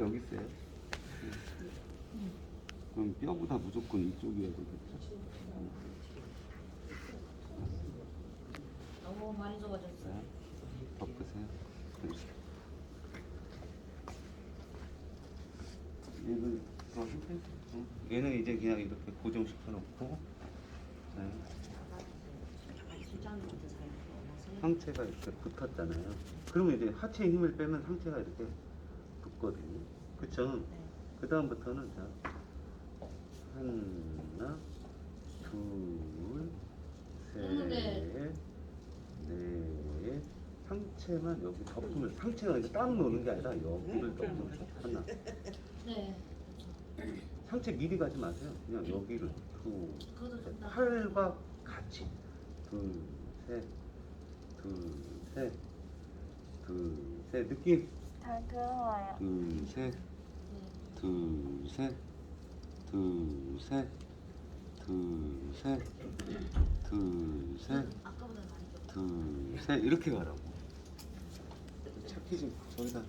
여기 있어요. 그럼 뼈보다 무조건 이쪽이어야 되겠죠. 너무 많이 좁아졌어. 자, 덮으세요. 얘는 더 힘들죠. 응? 얘는 이제 그냥 이렇게 고정시켜 놓고 네. 상체가 이렇게 붙었잖아요. 그러면 이제 하체에 힘을 빼면 상체가 이렇게 붙거든요. 그쵸? 그 다음부터는 자 하나, 둘, 셋, 네. 넷. 상체만 여기 덮으면 상체가 이제 딱 노는 게 아니라 여기를 덮으면 하나. 네. 상체 미리 가지 마세요. 그냥 여기를 두, 그것도 셋. 좋다. 팔과 같이 둘, 셋, 둘, 셋, 둘, 셋. 느낌 다. 둘, 셋, 네. 둘, 셋, 둘, 셋, 둘, 셋, 둘, 셋, 아까보다 많이 좁아. 둘, 셋 이렇게 가라고. 착히 좀 저기다